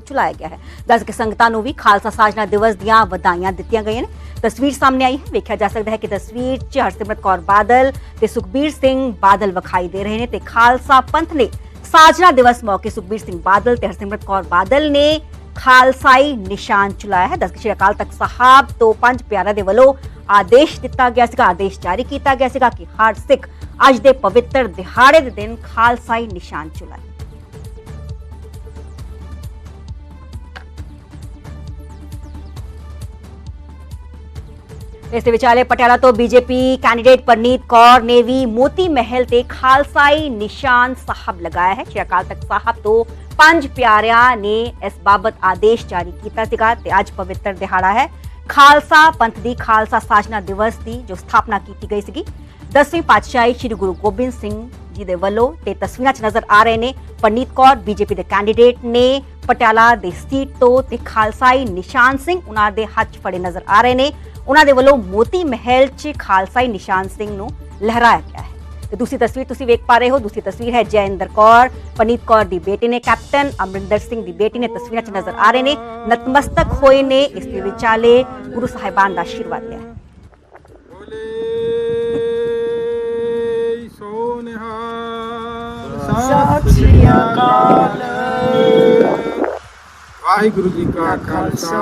ਚਲਾਇਆ ਗਿਆ ਹੈ। ਦੱਸ ਕੇ ਸੰਗਤਾਂ ਨੂੰ ਵੀ ਖਾਲਸਾ ਸਾਜਨਾ ਦਿਵਸ ਦੀਆਂ ਵਧਾਈਆਂ ਦਿੱਤੀਆਂ ਗਈਆਂ ਨੇ। ਤਸਵੀਰ ਸਾਹਮਣੇ ਆਈ ਹੈ। ਵੇਖਿਆ ਜਾ ਸਕਦਾ ਹੈ ਕਿ ਤਸਵੀਰ 'ਚ ਹਰਸਿਮਰਤ ਕੌਰ ਬਾਦਲ ਤੇ ਸੁਖਬੀਰ ਸਿੰਘ ਬਾਦਲ ਵਿਖਾਈ ਦੇ ਰਹੇ ਨੇ ਤੇ ਖਾਲਸਾ ਪੰਥ ਨੇ ਸਾਜਨਾ ਦਿਵਸ ਮੌਕੇ ਸੁਖਬੀਰ ਸਿੰਘ ਬਾਦਲ ਤੇ ਹਰਸਿਮਰਤ ਕੌਰ ਬਾਦਲ ਨੇ ਖਾਲਸਾਈ ਨਿਸ਼ਾਨ ਚਲਾਇਆ ਹੈ। ਦੱਸ ਕਿ ਸ਼੍ਰੀ ਅਕਾਲ ਤਖਤ ਸਾਹਿਬ ਤੋਂ ਪੰਜ ਪਿਆਰਿਆਂ ਦੇ ਵੱਲੋਂ ਆਦੇਸ਼ ਦਿੱਤਾ ਗਿਆ ਸੀਗਾ। ਆਦੇਸ਼ ਜਾਰੀ ਕੀਤਾ ਗਿਆ ਸੀਗਾ ਕਿ ਹਰ ਸਿੱਖ ਅੱਜ ਦੇ ਪਵਿੱਤਰ ਦਿਹਾੜੇ ਦੇ ਦਿਨ ਖਾਲਸਾਈ ਨਿਸ਼ਾਨ ਚਲਾਏ। ਇਸ ਦੇ ਵਿਚਾਲੇ ਪਟਿਆਲਾ ਤੋਂ ਬੀਜੇਪੀ ਕੈਂਡੀਡੇਟ ਪਰਨੀਤ ਕੌਰ ਨੇ ਵੀ ਮੋਤੀ ਮਹਿਲ ਤੇ ਖਾਲਸਾਈ ਨਿਸ਼ਾਨ ਸਾਹਿਬ ਲਗਾਇਆ ਹੈ। ਸ਼੍ਰੀ ਅਕਾਲ ਤਖਤ ਸਾਹਿਬ ਤੋਂ ਪੰਜ ਪਿਆਰਿਆਂ ਨੇ ਇਸ ਬਾਬਤ ਆਦੇਸ਼ ਜਾਰੀ ਕੀਤਾ ਸੀਗਾ ਤੇ ਅੱਜ ਪਵਿੱਤਰ ਦਿਹਾੜਾ ਹੈ। ਖਾਲਸਾ ਪੰਥ ਦੀ ਖਾਲਸਾ ਸਾਜਨਾ ਦਿਵਸ ਦੀ ਜੋ ਸਥਾਪਨਾ ਕੀਤੀ ਗਈ ਸੀਗੀ। 10ਵੀਂ ਪਾਤਸ਼ਾਹੀ ਸ੍ਰੀ ਗੁਰੂ ਗੋਬਿੰਦ ਸਿੰਘ ਜੀ ਦੇ ਵੱਲੋਂ ਤੇ ਤਸਵੀਰਾਂ 'ਚ ਨਜ਼ਰ ਆ ਰਹੇ ਨੇ ਪਰਨੀਤ ਕੌਰ, ਬੀਜੇਪੀ ਦੇ ਕੈਂਡੀਡੇਟ ਨੇ ਪਟਿਆਲਾ ਦੇ ਸੀਟ ਤੋਂ ਤੇ ਖਾਲਸਾਈ ਨਿਸ਼ਾਨ ਸਿੰਘ ਉਹਨਾਂ ਦੇ ਹੱਥ ਫੜੇ ਨਜ਼ਰ ਆ ਰਹੇ ਨੇ। ਉਹਨਾਂ ਦੇ ਵੱਲੋਂ ਮੋਤੀ ਮਹਿਲ 'ਚ ਖਾਲਸਾਈ ਨਿਸ਼ਾਨ ਸਿੰਘ ਨੂੰ ਲਹਿਰਾਇਆ ਗਿਆ ਹੈ। ਤੇ ਦੂਸਰੀ ਤਸਵੀਰ ਤੁਸੀਂ ਵੇਖ ਪਾ ਰਹੇ ਹੋ। ਦੂਸਰੀ ਤਸਵੀਰ ਹੈ ਜੈਇੰਦਰ ਕੌਰ ਪਨੀਤ ਕੌਰ ਦੀ ਬੇਟੀ ਨੇ ਕੈਪਟਨ ਅਮਰਿੰਦਰ ਸਿੰਘ ਦੀ ਬੇਟੀ ਨੇ ਤਸਵੀਰਾਂ 'ਚ ਨਜ਼ਰ ਆ ਰਹੇ ਨੇ। ਨਤਮਸਤਕ ਹੋਏ ਨੇ ਇਸ ਦੇ ਵਿਚਾਲੇ ਗੁਰੂ ਸਾਹਿਬਾਨ ਦਾ ਆਸ਼ੀਰਵਾਦ ਲਿਆ ਹੈ। ਬੋਲੇ ਸੋ ਨਿਹਾਲ। ਸਤਿ ਸ੍ਰੀ ਅਕਾਲ। ਵਾਹਿਗੁਰੂ ਜੀ ਕਾ ਖਾਲਸਾ,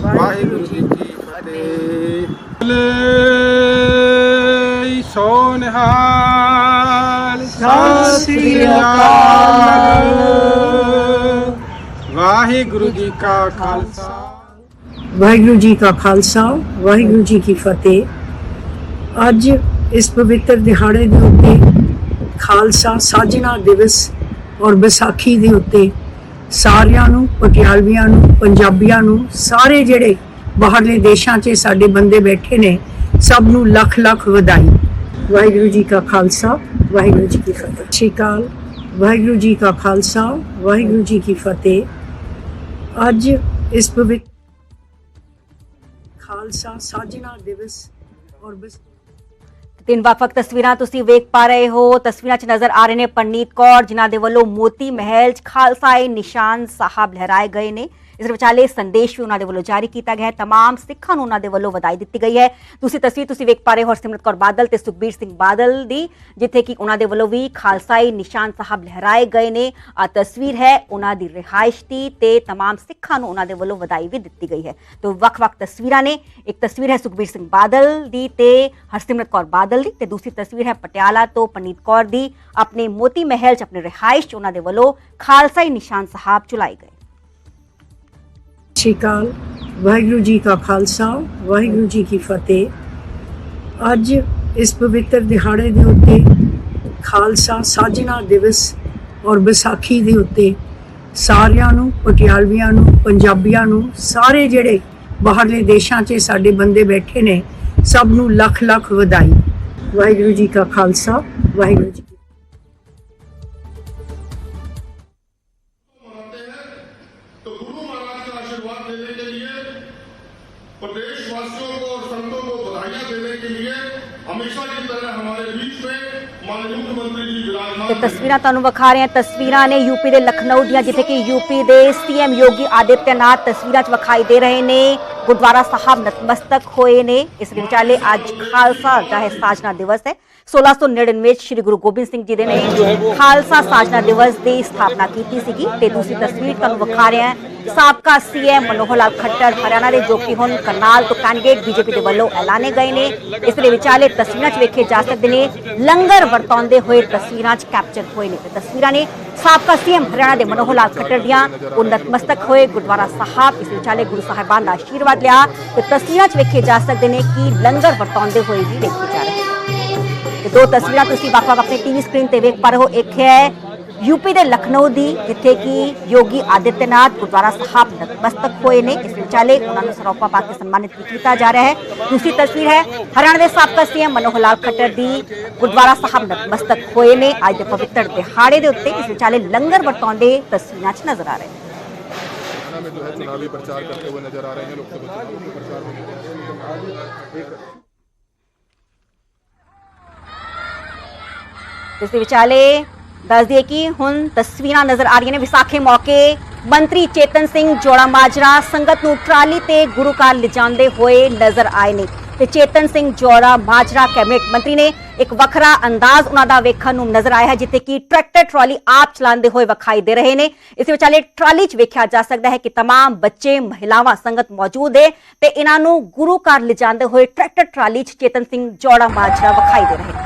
ਵਾਹਿਗੁਰੂ ਜੀ ਕੀ ਫਤਿਹ। ਬੋਲੇ ਸੋ ਸਤਿ ਅਕਾਲ। ਵਾਹਿਗੁਰੂ ਜੀ ਕਾ ਖਾਲਸਾ। ਵਾਹਿਗੁਰੂ ਜੀ ਕਾ ਖਾਲਸਾ, ਵਾਹਿਗੁਰੂ ਜੀ ਕੀ ਫਤਿਹ। ਅੱਜ ਇਸ ਪਵਿੱਤਰ ਦਿਹਾੜੇ ਦੇ ਉੱਤੇ ਖਾਲਸਾ ਸਾਜਣਾ ਦਿਵਸ ਔਰ ਵਿਸਾਖੀ ਦੇ ਉੱਤੇ ਸਾਰਿਆਂ ਨੂੰ, ਪਟਿਆਲਵੀਆਂ ਨੂੰ, ਪੰਜਾਬੀਆਂ ਨੂੰ, ਸਾਰੇ ਜਿਹੜੇ ਬਾਹਰਲੇ ਦੇਸ਼ਾਂ 'ਚ ਸਾਡੇ ਬੰਦੇ ਬੈਠੇ ਨੇ, ਸਭ ਨੂੰ ਲੱਖ ਲੱਖ ਵਧਾਈ। ਵਾਹਿਗੁਰੂ ਜੀ ਕਾ ਖਾਲਸਾ, ਵਾਹਿਗੁਰੂ ਜੀ ਕੀ ਫਤਿਹ। ਸਤਿ ਸ਼੍ਰੀ ਅਕਾਲ। ਵਾਹਿਗੁਰੂ ਜੀ ਕਾ ਖਾਲਸਾ, ਵਾਹਿਗੁਰੂ ਜੀ ਕੀ ਫਤਿਹ। ਅੱਜ ਇਸ ਪਵਿੱਤਰ ਖਾਲਸਾ ਸਾਜਣਾ ਦਿਵਸ ਔਰ ਤਿੰਨ ਵੱਖ-ਵੱਖ ਤਸਵੀਰਾਂ ਤੁਸੀਂ ਵੇਖ ਪਾ ਰਹੇ ਹੋ ਤਸਵੀਰਾਂ 'ਚ ਨਜ਼ਰ ਆ ਰਹੇ ਨੇ ਪਰਨੀਤ ਕੌਰ ਜਿਨ੍ਹਾਂ ਦੇ ਵੱਲੋਂ ਮੋਤੀ ਮਹਿਲ 'ਚ ਖਾਲਸਾਈ ਨਿਸ਼ਾਨ ਸਾਹਿਬ ਲਹਿਰਾਏ ਗਏ ਨੇ ਇਸ ਵਿਚਾਲੇ ਸੰਦੇਸ਼ ਵੀ ਉਹਨਾਂ ਦੇ ਵੱਲੋਂ ਜਾਰੀ ਕੀਤਾ ਗਿਆ ਹੈ तमाम ਸਿੱਖਾਂ ਨੂੰ ਉਹਨਾਂ ਦੇ ਵੱਲੋਂ ਵਧਾਈ ਦਿੱਤੀ ਗਈ ਹੈ ਤੁਸੀਂ ਤਸਵੀਰ ਤੁਸੀਂ ਵੇਖ ਪਾ ਰਹੇ ਹੋ ਹਰਸਿਮਰਤ ਕੌਰ ਬਾਦਲ ਤੇ ਸੁਖਬੀਰ ਸਿੰਘ ਬਾਦਲ ਦੀ ਜਿੱਥੇ ਕਿ ਉਹਨਾਂ ਦੇ ਵੱਲੋਂ ਵੀ ਖਾਲਸਾਈ ਨਿਸ਼ਾਨ ਸਾਹਿਬ ਲਹਿਰਾਏ ਗਏ ਨੇ ਆ ਤਸਵੀਰ ਹੈ ਉਹਨਾਂ ਦੀ ਰਿਹਾਇਸ਼ ਦੀ ਤੇ तमाम ਸਿੱਖਾਂ ਨੂੰ ਉਹਨਾਂ ਦੇ ਵੱਲੋਂ ਵਧਾਈ ਵੀ ਦਿੱਤੀ ਗਈ ਹੈ ਤੋਂ ਵੱਖ-ਵੱਖ ਤਸਵੀਰਾਂ ਨੇ ਇੱਕ ਤਸਵੀਰ ਹੈ ਸੁਖਬੀਰ ਸਿੰਘ ਬਾਦਲ ਦੀ ਤੇ ਹਰਸਿਮਰਤ ਕੌਰ ਬਾਦਲ ਦੀ ਤੇ ਦੂਸਰੀ ਤਸਵੀਰ ਹੈ ਪਟਿਆਲਾ ਤੋਂ ਪਨੀਤ ਕੌਰ ਦੀ। ਆਪਣੇ ਮੋਤੀ ਮਹਿਲ 'ਚ ਆਪਣੇ ਰਿਹਾਇਸ਼ 'ਚ ਉਹਨਾਂ ਦੇ ਵੱਲੋਂ ਖਾਲਸਾਈ ਨਿਸ਼ਾਨ ਸਾਹਿਬ ਚੁਲਾਏ ਗਏ। ਸਤਿ ਸ਼੍ਰੀ ਅਕਾਲ। ਵਾਹਿਗੁਰੂ ਜੀ ਕਾ ਖਾਲਸਾ, ਵਾਹਿਗੁਰੂ ਜੀ ਕੀ ਫਤਿਹ। ਅੱਜ ਇਸ ਪਵਿੱਤਰ ਦਿਹਾੜੇ ਦੇ ਉੱਤੇ ਖਾਲਸਾ ਸਾਜਣਾ ਦਿਵਸ ਔਰ ਵਿਸਾਖੀ ਦੇ ਉੱਤੇ ਸਾਰਿਆਂ ਨੂੰ, ਪਟਿਆਲਵੀਆਂ ਨੂੰ, ਪੰਜਾਬੀਆਂ ਨੂੰ, ਸਾਰੇ ਜਿਹੜੇ ਬਾਹਰਲੇ ਦੇਸ਼ਾਂ 'ਚ ਸਾਡੇ ਬੰਦੇ ਬੈਠੇ ਨੇ, ਸਭ ਨੂੰ ਲੱਖ ਲੱਖ ਵਧਾਈ। ਵਾਹਿਗੁਰੂ ਜੀ ਕਾ ਖਾਲਸਾ ਵਾਹਿਗੁਰੂ ਜੀ ਕੀ मनाते हैं तो गुरु महाराज का आशीर्वाद लेने के लिए प्रदेशवासियों को और संतों को बधाइयां देने के लिए ਤੇ ਤਸਵੀਰਾਂ ਤੁਹਾਨੂੰ ਵਿਖਾ ਰਹੇ ਹਾਂ। ਤਸਵੀਰਾਂ ਨੇ ਯੂਪੀ ਦੇ ਲਖਨਊ ਦੀਆਂ ਜਿੱਥੇ ਕਿ ਯੂਪੀ ਦੇ ਸੀਐਮ ਯੋਗੀ ਆਦਿੱਤਿਆਨਾਥ ਤਸਵੀਰਾਂ 'ਚ ਵਿਖਾਈ ਦੇ ਰਹੇ ਨੇ। ਗੁਰਦੁਆਰਾ ਸਾਹਿਬ ਨਤਮਸਤਕ ਹੋਏ ਨੇ। ਇਸ ਦੇ ਵਿਚਾਲੇ ਅੱਜ ਖਾਲਸਾ ਦਾ ਹੈ ਸਾਜਨਾ ਦਿਵਸ ਹੈ। 1699 ਵਿੱਚ ਸ੍ਰੀ ਗੁਰੂ ਗੋਬਿੰਦ ਸਿੰਘ ਜੀ ਦੇ ਨੇ ਖਾਲਸਾ ਸਾਜਨਾ ਦਿਵਸ ਦੀ ਸਥਾਪਨਾ ਕੀਤੀ ਸੀਗੀ। ਤੇ ਦੂਸਰੀ ਤਸਵੀਰ ਤੁਹਾਨੂੰ ਵਿਖਾ ਰਹੇ ਹਾਂ। ਸਾਬਕਾ ਸੀਐਮ ਮਨੋਹਰ ਲਾਲ ਖੱਟਰ ਹਰਿਆਣਾ ਦੇ ਜੋ ਕਿ ਹੁਣ ਕਰਨਾਲ ਤੋਂ ਕੈਂਡੀਡੇਟ ਬੀਜੇਪੀ ਦੇ ਵੱਲੋਂ ਐਲਾਨੇ ਗਏ ਨੇ। ਇਸ ਦੇ ਵਿਚਾਲੇ ਤਸਵੀਰਾਂ 'ਚ ਵੇਖੇ ਜਾ ਸਕਦੇ ਨੇ, ਲੰਗਰ ਵਰਤਾਉਂਦੇ ਹੋਏ ਤਸਵੀਰਾਂ 'ਚ ਕੈਪਚਰ ਹੋਏ ਨੇ। ਤੇ ਤਸਵੀਰਾਂ ਨੇ ਸਾਬਕਾ ਸੀਐਮ ਹਰਿਆਣਾ ਦੇ ਮਨੋਹਰ ਲਾਲ ਖੱਟਰ ਦੀਆਂ ਉਹ ਨਤਮਸਤਕ ਹੋਏ, ਗੁਰਦੁਆਰਾ ਸਾਹਿਬ, ਇਸ ਵਿਚਾਲੇ ਗੁਰੂ ਸਾਹਿਬਾਨ ਦਾ ਆਸ਼ੀਰਵਾਦ ਲਿਆ। ਤੇ ਤਸਵੀਰਾਂ 'ਚ ਵੇਖੇ ਜਾ ਸਕਦੇ ਨੇ ਕਿ ਲੰਗਰ ਵਰਤਾਉਂਦੇ ਹੋਏ ਵੀ ਵੇਖੇ ਜਾ ਰਹੇ ਨੇ। ਦੋ ਤਸਵੀਰਾਂ ਤੁਸੀਂ ਵੱਖ-ਵੱਖ ਆਪਣੇ ਟੀਵੀ ਸਕਰੀਨ ਤੇ ਵੇਖ ਪਾ ਰਹੇ ਹੋ। ਇੱਕ ਹੈ ਯੂਪੀ ਦੇ ਲਖਨਊ ਦੀ ਜਿੱਥੇ ਕਿ ਯੋਗੀ ਆਦਿੱਤਿਆਨਾਥ ਗੁਰਦੁਆਰਾ ਸਾਹਿਬ ਨਤਮਸਤਕ ਹੋਏ ਨੇ ਇਸ ਵਿਚਾਲੇ ਉਹਨਾਂ ਨੂੰ ਸਰੋਪਾ ਪਾ ਕੇ ਸਨਮਾਨਿਤ ਵੀ ਕੀਤਾ ਜਾ ਰਿਹਾ ਹੈ ਦੂਸਰੀ ਤਸਵੀਰ ਹੈ ਹਰਿਆਣਾ ਦੇ ਸਾਬਕਾ ਸੀਐਮ ਮਨੋਹਰ ਲਾਲ ਖੱਟਰ ਦੀ ਗੁਰਦੁਆਰਾ ਸਾਹਿਬ ਨਤਮਸਤਕ ਹੋਏ ਨੇ ਅੱਜ ਦੇ ਪਵਿੱਤਰ ਦਿਹਾੜੇ ਦੇ ਉੱਤੇ ਇਸ ਵਿਚਾਲੇ ਲੰਗਰ ਵਰਤਾਉਂਦੇ ਤਸਵੀਰਾਂ 'ਚ ਨਜ਼ਰ ਆ ਰਹੇ ਨੇ हरियाणा में जो है चुनावी प्रचार करते हुए नजर आ रहे हैं लोकसभा चुनाव के प्रचार में ਇਸ ਦੇ ਵਿਚਾਲੇ ਦੱਸ ਦਈਏ ਕਿ ਹੁਣ ਤਸਵੀਰਾਂ ਨਜ਼ਰ ਆ ਰਹੀਆਂ ਨੇ ਵਿਸਾਖੀ ਮੌਕੇ ਮੰਤਰੀ ਚੇਤਨ ਸਿੰਘ ਜੋੜਾ ਮਾਜਰਾ ਸੰਗਤ ਨੂੰ ਟਰਾਲੀ ਤੇ ਗੁਰੂ ਘਰ ਲਿਜਾਂਦੇ ਹੋਏ ਨਜ਼ਰ ਆਏ ਨੇ ਤੇ ਚੇਤਨ ਸਿੰਘ ਜੋੜਾ ਮਾਜਰਾ ਕੈਬਨਿਟ ਮੰਤਰੀ ਨੇ ਇੱਕ ਵੱਖਰਾ ਅੰਦਾਜ਼ ਉਹਨਾਂ ਦਾ ਵੇਖਣ ਨੂੰ ਨਜ਼ਰ ਆਇਆ ਹੈ ਜਿੱਥੇ ਕਿ ਟਰੈਕਟਰ ਟਰਾਲੀ ਆਪ ਚਲਾਉਂਦੇ ਹੋਏ ਵਿਖਾਈ ਦੇ ਰਹੇ ਨੇ ਇਸ ਵਿਚਾਲੇ ਟਰਾਲੀ 'ਚ ਵੇਖਿਆ ਜਾ ਸਕਦਾ ਹੈ ਕਿ तमाम ਬੱਚੇ ਮਹਿਲਾਵਾਂ ਸੰਗਤ ਮੌਜੂਦ ਹੈ ਤੇ ਇਹਨਾਂ ਨੂੰ ਗੁਰੂ ਘਰ ਲਿਜਾਂਦੇ ਹੋਏ ਟਰੈਕਟਰ ਟਰਾਲੀ 'ਚ ਚੇਤਨ ਸਿੰਘ ਜੋੜਾ ਮਾਜਰਾ ਵਿਖਾਈ ਦੇ ਰਹੇ ਨੇ